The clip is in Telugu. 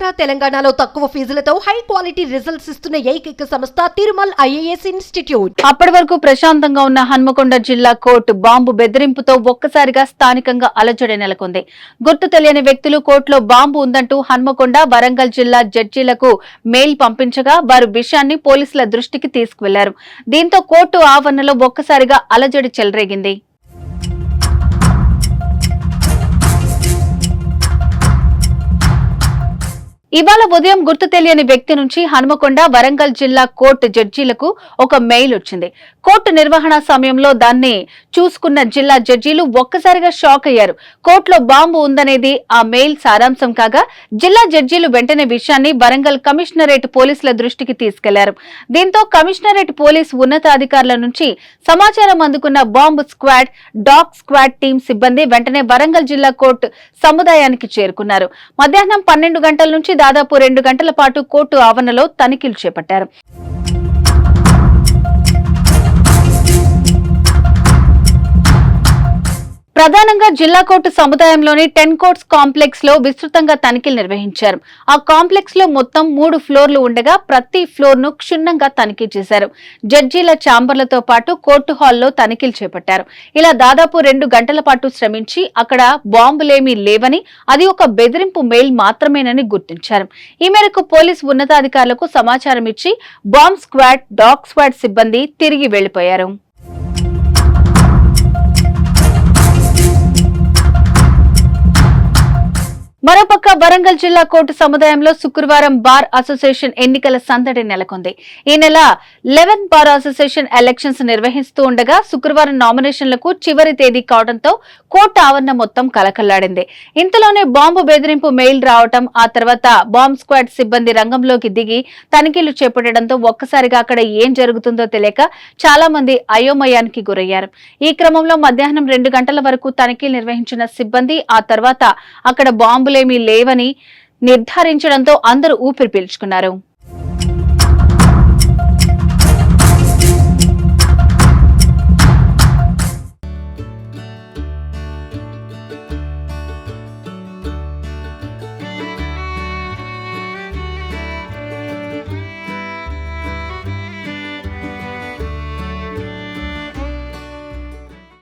ఆంధ్ర తెలంగాణలో తక్కువ ఫీజులతో హై క్వాలిటీ రిజల్ట్స్ ఇస్తున్న ఏకైక సంస్థ తిరుమల్ ఐఏఎస్ ఇన్స్టిట్యూట్. అప్పటి వరకు ప్రశాంతంగా ఉన్న హన్మకొండ జిల్లా కోర్టు బాంబు బెదిరింపుతో ఒక్కసారిగా స్థానికంగా అలజడి నెలకొంది. గుర్తు తెలియని వ్యక్తులు కోర్టులో బాంబు ఉందంటూ హన్మకొండ వరంగల్ జిల్లా జడ్జీలకు మెయిల్ పంపించగా వారు విషయాన్ని పోలీసుల దృష్టికి తీసుకువెళ్ళారు. దీంతో కోర్టు ఆవరణలో ఒక్కసారిగా అలజడి చెలరేగింది. ఇవాళ ఉదయం గుర్తు తెలియని వ్యక్తి నుంచి హనుమకొండ వరంగల్ జిల్లా కోర్టు జడ్జీలకు ఒక మెయిల్ వచ్చింది. కోర్టు నిర్వహణ సమయంలో దాన్ని చూసుకున్న జిల్లా జడ్జీలు ఒక్కసారిగా షాక్ అయ్యారు. కోర్టులో బాంబు ఉందనేది ఆ మెయిల్ సారాంశం కాగా జిల్లా జడ్జీలు వెంటనే విషయాన్ని వరంగల్ కమిషనరేట్ పోలీసుల దృష్టికి తీసుకెళ్ళారు. దీంతో కమిషనరేట్ పోలీస్ ఉన్నతాధికారుల నుంచి సమాచారం అందుకున్న bomb squad dog squad team సిబ్బంది వెంటనే వరంగల్ జిల్లా కోర్టు సముదాయానికి చేరుకున్నారు. మధ్యాహ్నం పన్నెండు గంటల నుంచి దాదాపు రెండు గంటల పాటు కోర్టు ఆవరణలో తనిఖీలు చేపట్టారు. ప్రధానంగా జిల్లా కోర్టు సముదాయంలోని టెన్ కోర్ట్స్ కాంప్లెక్స్లో విస్తృతంగా తనిఖీలు నిర్వహించారు. ఆ కాంప్లెక్స్లో మొత్తం మూడు ఫ్లోర్లు ఉండగా ప్రతి ఫ్లోర్ను క్షుణ్ణంగా తనిఖీ చేశారు. జడ్జీల ఛాంబర్లతో పాటు కోర్టు హాల్లో తనిఖీలు చేపట్టారు. ఇలా దాదాపు రెండు గంటల పాటు శ్రమించి అక్కడ బాంబులేమీ లేవని అది ఒక బెదిరింపు మెయిల్ మాత్రమేనని గుర్తించారు. ఈ మేరకు పోలీసు ఉన్నతాధికారులకు సమాచారం ఇచ్చి బాంబ్ స్క్వాడ్ డాగ్ స్క్వాడ్ సిబ్బంది తిరిగి వెళ్ళిపోయారు మరోపక్క వరంగల్ జిల్లా కోర్టు సముదాయంలో శుక్రవారం బార్ అసోసియేషన్ ఎన్నికల సందడి నెలకొంది. ఈ నెల లెవెన్ బార్ అసోసియేషన్ ఎలక్షన్స్ నిర్వహిస్తూ ఉండగా శుక్రవారం నామినేషన్లకు చివరి తేదీ కావడంతో కోర్టు ఆవరణ మొత్తం కలకల్లాడింది. ఇంతలోనే బాంబు బెదిరింపు మెయిల్ రావటం ఆ తర్వాత బాంబ్ స్క్వాడ్ సిబ్బంది రంగంలోకి దిగి తనిఖీలు చేపట్టడంతో ఒక్కసారిగా అక్కడ ఏం జరుగుతుందో తెలియక చాలా మంది అయోమయానికి గురయ్యారు. ఈ క్రమంలో మధ్యాహ్నం రెండు గంటల వరకు తనిఖీలు నిర్వహించిన సిబ్బంది ఆ తర్వాత అక్కడ బాంబులేమీ లేవని నిర్ధారించడంతో అందరూ ఊపిరి పీల్చుకున్నారు.